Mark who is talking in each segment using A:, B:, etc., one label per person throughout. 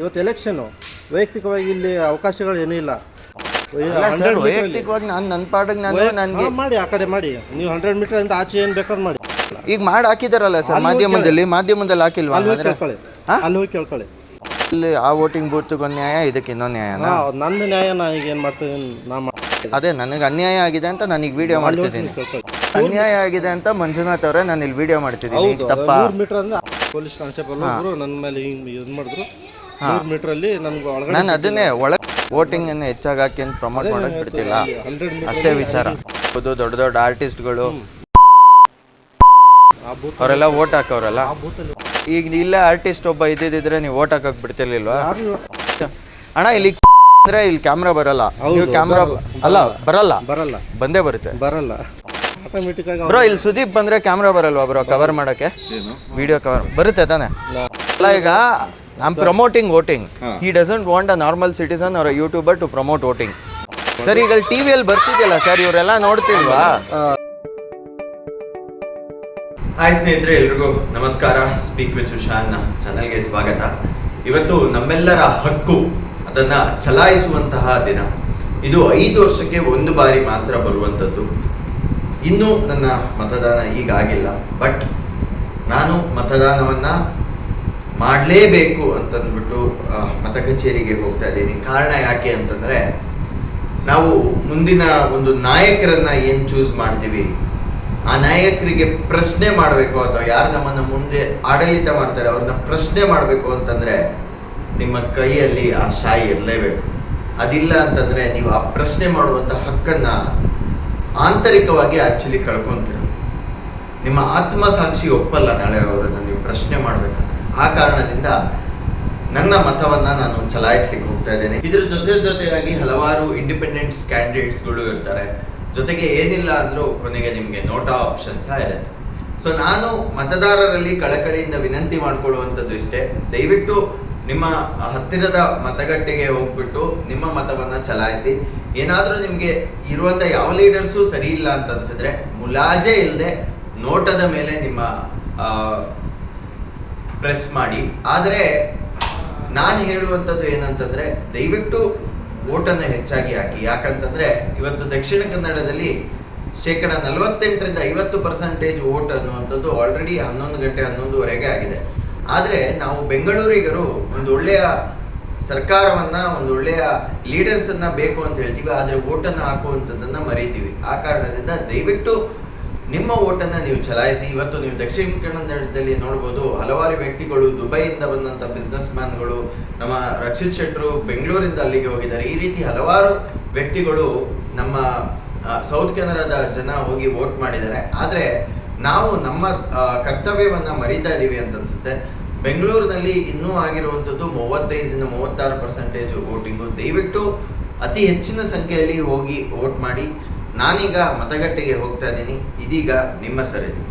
A: ಇವತ್ತು ಎಲೆಕ್ಷನ್ ವೈಯಕ್ತಿಕವಾಗಿ ಇಲ್ಲಿ ಅವಕಾಶಗಳು ಏನೂ ಇಲ್ಲ.
B: ಅಲ್ಲ ಸರ್
A: 100 ಮೀಟರ್
B: ವೈಯಕ್ತಿಕವಾಗಿ ನಾನು ನನ್ನ ಪಾಡಿಗೆ ನಾನು ನನಗೆ
A: ಮಾಡಿ ಆ ಕಡೆ ಮಾಡಿ. ನೀವು ಹಂಡ್ರೆಡ್ ಮೀಟರ್ ಇಂದ ಆಚೆ ಏನು ಬೇಕಾದ್ರೂ ಮಾಡಿ.
B: ಈಗ ಮಾಡಿ ಹಾಕಿದಾರಲ್ಲ ಸರ್ ಮಾಧ್ಯಮದಲ್ಲಿ ಮಾಧ್ಯಮದಲ್ಲಿ ಹಾಕಿಲ್ವಾ
A: ಅಲ್ಲಿ ಹೋಗಿ ಕೇಳ್ಕೊಳ್ಳಿ. ಅಲ್ಲಿ ಹೋಗಿ ಕೇಳ್ಕೊಳ್ಳಿ.
B: ಇಲ್ಲಿ ಆ ವೋಟಿಂಗ್ ಬೂತ್ಗೆ ಒಂದು ನ್ಯಾಯ ಇದಕ್ಕೆ ಇನ್ನೊಂದು ನ್ಯಾಯ
A: ನನ್ನ ನಂದು ನ್ಯಾಯ ನನಗೆ ಏನು ಮಾಡ್ತಿದ್ದೀನಿ ನಾ ಮಾಡ್ತೀನಿ.
B: ಅದೇ ನನಗೆ ಅನ್ಯಾಯ ಆಗಿದೆ ಅಂತ ನಾನು ಈಗ ವಿಡಿಯೋ ಮಾಡ್ತಿದ್ದೀನಿ. ಅನ್ಯಾಯ ಆಗಿದೆ ಅಂತ ಮಂಜುನಾಥ್ ಅವರೇ ನಾನು ಇಲ್ಲಿ ವಿಡಿಯೋ ಮಾಡ್ತಿದ್ದೀನಿ. ತಪ್ಪ?
A: ಮೀಟರ್ ಅಂದ್ರೆ ಪೊಲೀಸ್ ಕಾನ್ಸ್ಟೇಬಲ್ ನನ್ನ ಮೇಲೆ ಹಿಂಗೆ ಇದು ಮಾಡಿದ್ರು. ನೂರು ಮೀಟರ್ ಅಲ್ಲಿ ನಮ್ಗೆ ಒಳಗಡೆ
B: ನಾನು ಅದನ್ನೇ ಒಳಗೆ ವೋಟಿಂಗ್ ಅನ್ನು ಹೆಚ್ಚಾಗಿ ಹಾಕಿ ಅಂತ ಪ್ರಮೋಟ್ ಮಾಡಕ್ ಬಿಡ್ತಿಲ್ಲ. ಅಷ್ಟೇ ವಿಚಾರ. ಹೌದು ದೊಡ್ಡ ದೊಡ್ಡ ಆರ್ಟಿಸ್ಟ್ಗಳು ಅವರೆಲ್ಲ ವೋಟ್
A: ಹಾಕವ್ರಲ್ಲ?
B: ಈಗ ಇಲ್ಲೇ ಆರ್ಟಿಸ್ಟ್ ಒಬ್ಬ ಇದ್ದಿದ್ರೆ ನೀವು ವೋಟ್ ಹಾಕಕ್ ಬಿಡ್ತಿರ್ಲಿಲ್ವಾ? ಅಣ್ಣ ಇಲ್ಲಿ ಅಂದ್ರೆ ಇಲ್ಲಿ ಕ್ಯಾಮ್ರಾ ಬರಲ್ಲ. ನೀವು ಕ್ಯಾಮ್ರಾ ಅಲ್ಲ ಬರಲ್ಲ.
A: ಬರಲ್ಲ.
B: ಬಂದೇ ಬರುತ್ತೆ.
A: ಬರಲ್ಲ.
B: ಬ್ರೋ ಇಲ್ಲಿ ಸುದೀಪ್ ಬಂದ್ರೆ ಕ್ಯಾಮ್ರಾ ಬರಲ್ವಾ ಬ್ರೋ ಕವರ್ ಮಾಡಕ್ಕೆ? ವಿಡಿಯೋ ಕವರ್ ಬರುತ್ತೆ ತಾನೆ? ಅಲ್ಲ ಈಗ I promoting voting he doesn't want a normal citizen ಅವರ YouTuber to promote voting sir ಈಗ ಟಿವಿಯಲ್ಲಿ ಬರ್ತಿದ್ಯಲ್ಲ ಸರ್ ಇವರೆಲ್ಲ ನೋಡ್ತಿಲ್ವಾ? ಹಾಯ್ ಸ್ನೇಹಿತರೆ ಎಲ್ರಿಗೂ ನಮಸ್ಕಾರ. ಸ್ಪೀಕ್ ವಿತ್ ಸುಶಾನ್ ಚಾನಲ್ಗೆ ಸ್ವಾಗತ. ಇವತ್ತು ನಮ್ಮೆಲ್ಲರ ಹಕ್ಕು ಅದನ್ನ ಚಲಾಯಿಸುವಂತಹ ದಿನ. ಇದು ಐದು ವರ್ಷಕ್ಕೆ ಒಂದು ಬಾರಿ ಮಾತ್ರ ಬರುವಂಥದ್ದು. ಇನ್ನು ನನ್ನ ಮತದಾನ ಈಗ ಆಗಿಲ್ಲ ಬಟ್ ನಾನು ಮತದಾನವನ್ನ ಮಾಡಲೇಬೇಕು ಅಂತಂದ್ಬಿಟ್ಟು ಮತ ಕಚೇರಿಗೆ ಹೋಗ್ತಾ ಇದ್ದೀನಿ. ಕಾರಣ ಯಾಕೆ ಅಂತಂದರೆ, ನಾವು ಮುಂದಿನ ಒಂದು ನಾಯಕರನ್ನು ಏನು ಚೂಸ್ ಮಾಡ್ತೀವಿ? ಆ ನಾಯಕರಿಗೆ ಪ್ರಶ್ನೆ ಮಾಡಬೇಕು ಅಥವಾ ಯಾರು ನಮ್ಮನ್ನು ಮುಂದೆ ಆಡಳಿತ ಮಾಡ್ತಾರೆ, ಅವ್ರನ್ನ ಪ್ರಶ್ನೆ ಮಾಡಬೇಕು ಅಂತಂದರೆ, ನಿಮ್ಮ ಕೈಯಲ್ಲಿ ಆ ಶಾಯಿ ಇರಲೇಬೇಕು. ಅದಿಲ್ಲ ಅಂತಂದರೆ, ನೀವು ಆ ಪ್ರಶ್ನೆ ಮಾಡುವಂಥ ಹಕ್ಕನ್ನು ಆಂತರಿಕವಾಗಿ ಆ್ಯಕ್ಚುಲಿ ಕಳ್ಕೊತೀರ. ನಿಮ್ಮ ಆತ್ಮಸಾಕ್ಷಿ ಒಪ್ಪಲ್ಲ ನಾಳೆ ಅವರನ್ನು ನೀವು ಪ್ರಶ್ನೆ ಮಾಡ್ಬೇಕಂದ್ರೆ. ಆ ಕಾರಣದಿಂದ ನನ್ನ ಮತವನ್ನ ನಾನು ಚಲಾಯಿಸ್ಲಿಕ್ಕೆ ಹೋಗ್ತಾ ಇದ್ದೇನೆ. ಇದ್ರ ಜೊತೆ ಜೊತೆಯಾಗಿ ಹಲವಾರು ಇಂಡಿಪೆಂಡೆಂಟ್ಸ್ ಕ್ಯಾಂಡಿಡೇಟ್ಸ್ಗಳು ಇರ್ತಾರೆ. ಜೊತೆಗೆ ಏನಿಲ್ಲ ಅಂದ್ರೂ ಕೊನೆಗೆ ನಿಮಗೆ ನೋಟಾ ಆಪ್ಷನ್ ಸಹ ಇರುತ್ತೆ. ಸೊ ನಾನು ಮತದಾರರಲ್ಲಿ ಕಳಕಳಿಯಿಂದ ವಿನಂತಿ ಮಾಡ್ಕೊಳ್ಳುವಂಥದ್ದು ಇಷ್ಟೇ. ದಯವಿಟ್ಟು ನಿಮ್ಮ ಹತ್ತಿರದ ಮತಗಟ್ಟೆಗೆ ಹೋಗ್ಬಿಟ್ಟು ನಿಮ್ಮ ಮತವನ್ನ ಚಲಾಯಿಸಿ. ಏನಾದರೂ ನಿಮಗೆ ಇರುವಂಥ ಯಾವ ಲೀಡರ್ಸು ಸರಿ ಇಲ್ಲ ಅಂತ ಅನ್ಸಿದ್ರೆ ಮುಲಾಜೆ ಇಲ್ಲದೆ ನೋಟದ ಮೇಲೆ ನಿಮ್ಮ ಪ್ರೆಸ್ ಮಾಡಿ. ಆದರೆ ನಾನು ಹೇಳುವಂಥದ್ದು ಏನಂತಂದರೆ, ದಯವಿಟ್ಟು ಓಟನ್ನು ಹೆಚ್ಚಾಗಿ ಹಾಕಿ. ಯಾಕಂತಂದರೆ, ಇವತ್ತು ದಕ್ಷಿಣ ಕನ್ನಡದಲ್ಲಿ ಶೇಕಡ ನಲವತ್ತೆಂಟರಿಂದ ಐವತ್ತು ಪರ್ಸೆಂಟೇಜ್ ಓಟ್ ಅನ್ನುವಂಥದ್ದು ಆಲ್ರೆಡಿ ಹನ್ನೊಂದು ಗಂಟೆ ಹನ್ನೊಂದುವರೆಗೆ ಆಗಿದೆ. ಆದರೆ ನಾವು ಬೆಂಗಳೂರಿಗರು ಒಂದು ಒಳ್ಳೆಯ ಸರ್ಕಾರವನ್ನ, ಒಂದು ಒಳ್ಳೆಯ ಲೀಡರ್ಸನ್ನು ಬೇಕು ಅಂತ ಹೇಳ್ತೀವಿ. ಆದರೆ ಓಟನ್ನು ಹಾಕುವಂಥದ್ದನ್ನು ಮರೀತೀವಿ. ಆ ಕಾರಣದಿಂದ ದಯವಿಟ್ಟು ನಿಮ್ಮ ಓಟನ್ನು ನೀವು ಚಲಾಯಿಸಿ, ಇವತ್ತು ನೀವು ದಕ್ಷಿಣ ಕನ್ನಡದಲ್ಲಿ ನೋಡ್ಬೋದು ಹಲವಾರು ವ್ಯಕ್ತಿಗಳು ದುಬೈಯಿಂದ ಬಂದಂಥ ಬಿಸ್ನೆಸ್ ಮ್ಯಾನ್ಗಳು ನಮ್ಮ ರಕ್ಷಿತ್ ಶೆಟ್ರು ಬೆಂಗಳೂರಿಂದ ಅಲ್ಲಿಗೆ ಹೋಗಿದ್ದಾರೆ. ಈ ರೀತಿ ಹಲವಾರು ವ್ಯಕ್ತಿಗಳು ನಮ್ಮ ಸೌತ್ ಕೆನರಾದ ಜನ ಹೋಗಿ ವೋಟ್ ಮಾಡಿದ್ದಾರೆ. ಆದರೆ ನಾವು ನಮ್ಮ ಕರ್ತವ್ಯವನ್ನ ಮರಿತಾ ಇದ್ದೀವಿ ಅಂತ ಅನ್ಸುತ್ತೆ. ಬೆಂಗಳೂರಿನಲ್ಲಿ ಇನ್ನೂ ಆಗಿರುವಂಥದ್ದು ಮೂವತ್ತೈದರಿಂದ ಮೂವತ್ತಾರು ಪರ್ಸೆಂಟೇಜ್ ವೋಟಿಂಗು ದಯವಿಟ್ಟು ಅತಿ ಹೆಚ್ಚಿನ ಸಂಖ್ಯೆಯಲ್ಲಿ ಹೋಗಿ ವೋಟ್ ಮಾಡಿ. ನಾನೀಗ ಮತಗಟ್ಟೆಗೆ ಹೋಗ್ತಾ ಇದ್ದೀನಿ. ಇದೀಗ ನಿಮ್ಮ ಸರಿದಿ.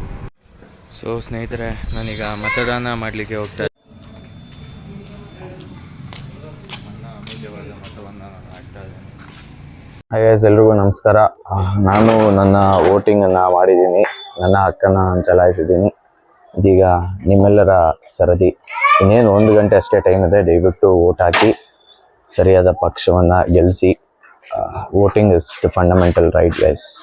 B: ಸೊ ಸ್ನೇಹಿತರೆ ನಾನೀಗ ಮತದಾನ ಮಾಡಲಿಕ್ಕೆ ಹೋಗ್ತಾ
C: ಹಾಯ್ ಗೈಸ್ ಎಲ್ರಿಗೂ ನಮಸ್ಕಾರ. ನಾನು ನನ್ನ ವೋಟಿಂಗನ್ನು ಮಾಡಿದ್ದೀನಿ. ನನ್ನ ಹಕ್ಕನ್ನು ನಾನು ಚಲಾಯಿಸಿದ್ದೀನಿ. ಇದೀಗ ನಿಮ್ಮೆಲ್ಲರ ಸರದಿ. ಇನ್ನೇನು ಒಂದು ಗಂಟೆ ಅಷ್ಟೇ ಟೈಮ್ ಇದೆ. ದಯವಿಟ್ಟು ವೋಟ್ ಹಾಕಿ. ಸರಿಯಾದ ಪಕ್ಷವನ್ನು ಗೆಲ್ಲಿಸಿ Uh, voting is the fundamental right guys.